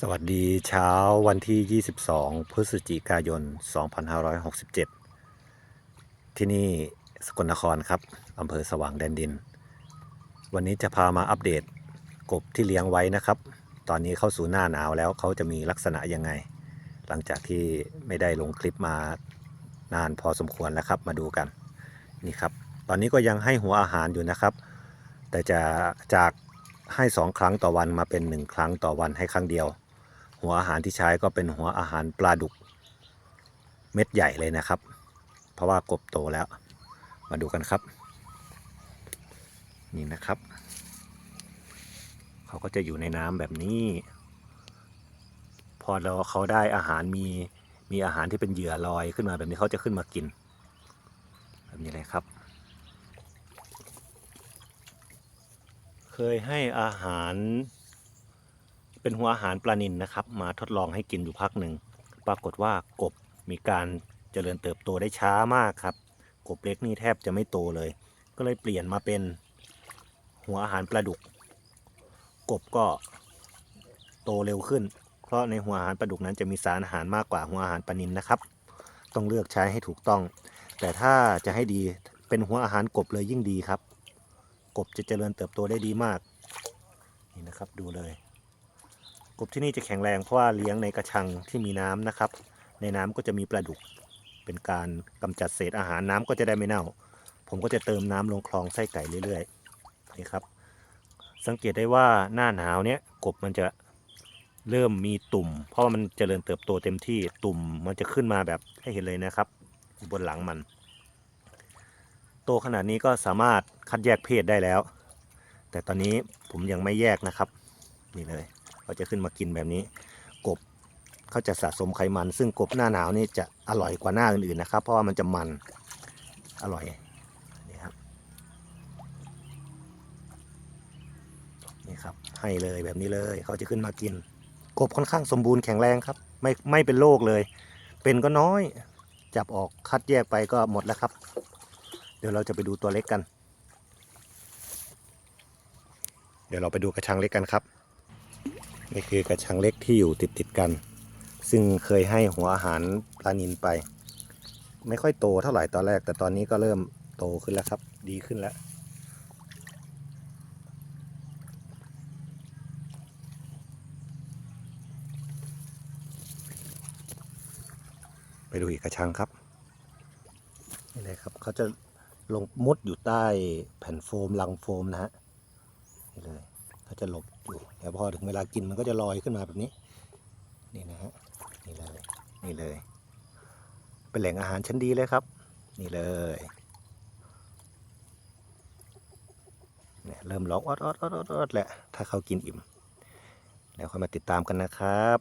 สวัสดีเช้าวันที่ 22 พฤศจิกายน 2567 ที่นี่สกลนครครับอำเภอสว่างแดนดิน วันนี้จะพามาอัปเดตกบที่เลี้ยงไว้นะครับ ตอนนี้เข้าสู่หน้าหนาวแล้วเขาจะมีลักษณะยังไง หลังจากที่ไม่ได้ลงคลิปมานานพอสมควรแล้วครับมาดูกันนี่ครับ ตอนนี้ก็ยังให้หัวอาหารอยู่นะครับ แต่จะจากให้สองครั้งต่อวันมาเป็นหนึ่งครั้งต่อวันให้ครั้งเดียว หัวอาหารที่ใช้ก็เป็นหัวอาหารปลาดุก เม็ดใหญ่เลยนะครับ เพราะว่ากบโตแล้ว มาดูกันครับ นี่นะครับ เขาก็จะอยู่ในน้ำแบบนี้ พอเราเขาได้อาหารมีมีอาหารที่เป็นเหยื่อลอยขึ้นมาแบบนี้เขาจะขึ้นมากิน แบบนี้เลยครับเคยให้อาหาร เป็นหัวอาหารปลานินนะครับ มาทดลองให้กินอยู่พักหนึ่ง ปรากฏว่ากบมีการเจริญเติบโตได้ช้ามากครับ กบเล็กนี่แทบจะไม่โตเลย ก็เลยเปลี่ยนมาเป็นหัวอาหารปลาดุก กบก็โตเร็วขึ้น เพราะในหัวอาหารปลาดุกนั้นจะมีสารอาหารมากกว่าหัวอาหารปลานินนะครับ ต้องเลือกใช้ให้ถูกต้อง แต่ถ้าจะให้ดีเป็นหัวอาหารกบเลยยิ่งดีครับ กบจะเจริญเติบโตได้ดีมาก นี่นะครับดูเลย บที่นี่จะแข็งแรงเพราะว่าเลี้ยงในกระชังที่มีน้ำนะครับ ในน้ำก็จะมีปลาดุก เป็นการกำจัดเศษอาหารน้ำก็จะได้ไม่เน่า ผมก็จะเติมน้ำลงคลองไส้ไก่เรื่อยๆนี่ครับ สังเกตได้ว่าหน้าหนาวเนี้ยกบมันจะเริ่มมีตุ่ม เพราะมันเจริญเติบโตเต็มที่ตุ่มมันจะขึ้นมาแบบให้เห็นเลยนะครับ บนหลังมัน โตขนาดนี้ก็สามารถคัดแยกเพศได้แล้ว แต่ตอนนี้ผมยังไม่แยกนะครับ นี่เลย เขาจะขึ้นมากินแบบนี้ กบเขาจะสะสมไขมัน ซึ่งกบหน้าหนาวนี่จะอร่อยกว่าหน้าอื่นๆนะครับ เพราะว่ามันจะมันอร่อยนี่ครับนี่ครับให้เลยแบบนี้เลยเขาจะขึ้นมากิน กบค่อนข้างสมบูรณ์แข็งแรงครับ ไม่ไม่เป็นโรคเลย เป็นก็น้อย จับออกคัดแยกไปก็หมดแล้วครับ เดี๋ยวเราจะไปดูตัวเล็กกัน เดี๋ยวเราไปดูกระชังเล็กกันครับ นี่คือกระชังเล็กที่อยู่ติดติดๆกัน ซึ่งเคยให้หัวอาหารปลานินไป ไม่ค่อยโตเท่าไหร่ตอนแรก แต่ตอนนี้ก็เริ่มโตขึ้นแล้วครับ ดีขึ้นแล้วไปดูอีกกระชังครับนี่เลยครับเขาจะลงมุดอยู่ใต้แผ่นโฟมลังโฟมนะฮะนี่เลยเขาจะหลบอยู่เดี๋ยวพอถึงเวลากินมันก็จะลอยขึ้นมาแบบนี้ นี่นะฮะนี่เลยนี่เลย เป็นแหล่งอาหารชั้นดีเลยครับ นี่เลยเนี่ยเริ่มร้องออดออดออดออดออดแหละถ้าเขากินอิ่ม แล้วค่อยมาติดตามกันนะครับ